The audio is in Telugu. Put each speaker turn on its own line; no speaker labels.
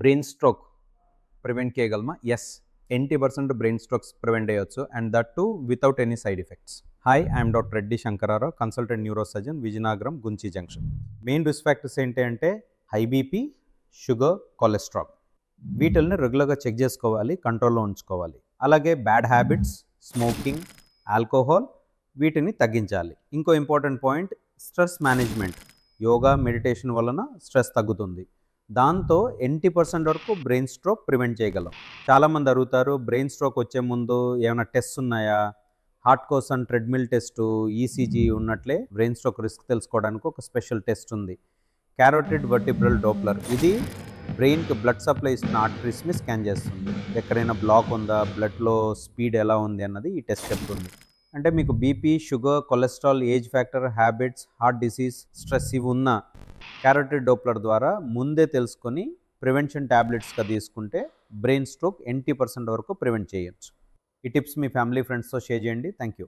బ్రెయిన్ స్ట్రోక్ ప్రివెంట్ చేయగలమా? Yes eighty percent brain strokes prevent చేయొచ్చు. And that too without any side effects. Hi I'm doctor Reddy Shankararao consultant neuro surgeon Vizianagaram గుంచి junction main risk factors ఏంటి అంటే హై బీపీ షుగర్ కొలెస్ట్రాల్ వీటిల్ని రెగ్యులర్గా చెక్ చేసుకోవాలి కంట్రోల్లో ఉంచుకోవాలి. అలాగే బ్యాడ్ హ్యాబిట్స్ స్మోకింగ్ ఆల్కహాల్ వీటిని తగ్గించాలి. ఇంకో important point stress management yoga meditation వలన స్ట్రెస్ తగ్గుతుంది. దాంతో ఎయిటీ పర్సెంట్ వరకు బ్రెయిన్ స్ట్రోక్ ప్రివెంట్ చేయగలం. చాలామంది అడుగుతారు బ్రెయిన్ స్ట్రోక్ వచ్చే ముందు ఏమైనా టెస్ట్ ఉన్నాయా? హార్ట్ కోసం ట్రెడ్మిల్ టెస్ట్ ఈసీజీ ఉన్నట్లే బ్రెయిన్ స్ట్రోక్ రిస్క్ తెలుసుకోవడానికి ఒక స్పెషల్ టెస్ట్ ఉంది. Carotid vertebral Doppler. ఇది బ్రెయిన్కి బ్లడ్ సప్లై ఇస్తున్న ఆర్టరీస్ని స్కాన్ చేస్తుంది. ఎక్కడైనా బ్లాక్ ఉందా? బ్లడ్లో స్పీడ్ ఎలా ఉంది అన్నది ఈ టెస్ట్ చెప్తుంది. అంటే మీకు BP sugar cholesterol age factor habits heart disease stress ఇవి ఉన్నా క్యారోటిడ్ డోప్లర్ ద్వారా ముందే తెలుసుకొని ప్రివెన్షన్ ట్యాబ్లెట్స్గా తీసుకుంటే బ్రెయిన్ స్ట్రోక్ ఎయిటీ పర్సెంట్ వరకు ప్రివెంట్ చేయొచ్చు. ఈ టిప్స్ మీ ఫ్యామిలీ ఫ్రెండ్స్తో షేర్ చేయండి. Thank you